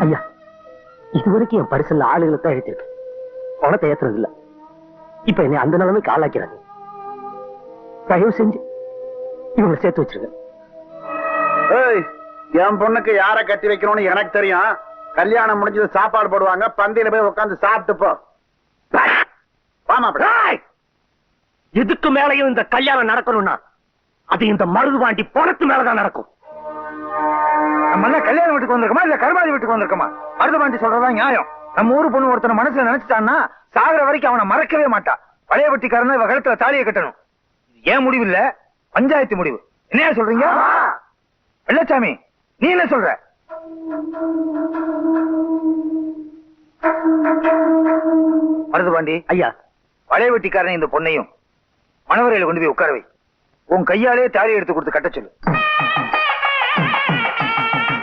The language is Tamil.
இது வரைக்கும் என் பரிசுல ஆளுகளை தான் எழுத்திருக்கு பணத்தை ஏத்துறது இல்ல இப்ப என்னை அந்த நிலைமைக்கு ஆளாக்கிறாங்க தயவு செஞ்சு இவங்களை சேர்த்து வச்சிருங்க. ஏய் என் பொண்ணுக்கு யார கட்டி வைக்கணும்னு எனக்கு தெரியும். கல்யாணம் முடிஞ்சது சாப்பாடு போடுவாங்க. பந்தியில போய் உட்காந்து சாப்பிட்டு போ வாமா ஏய்! இதுக்கு மேலயும் இந்த கல்யாணம் நடக்கணும்னா அது இந்த மருதுபாண்டி பணத்து மேலதான் நடக்கும். நம்ம என்ன கல்யாண வீட்டுக்கு வந்திருக்கோமா இல்ல கருமாதி வீட்டுக்கு வந்திருக்கோமா? மருதுபாண்டி சொல்றதா நியாயம். நம்ம ஊரு பொண்ணு ஒருத்தனை மனசுல நினைச்சிட்டான்னா சாகுற வரைக்கும் அவனை மறக்கவே மாட்டா. பழைய வெட்டிக்காரன இவ கழுத்துல தாலியை கட்டணும். ஏன் முடிவு இல்ல? பஞ்சாயத்து முடிவு. என்னையா சொல்றீங்க? வெள்ளச்சாமி நீ என்ன சொல்ற? மருதுபாண்டி ஐயா. பழைய வெட்டிக்காரன் இந்த பொண்ணையும் மணவரையில கொண்டு போய் உட்கார வை. உன் கையாலே தாலி எடுத்து கொடுத்து கட்ட சொல்லு.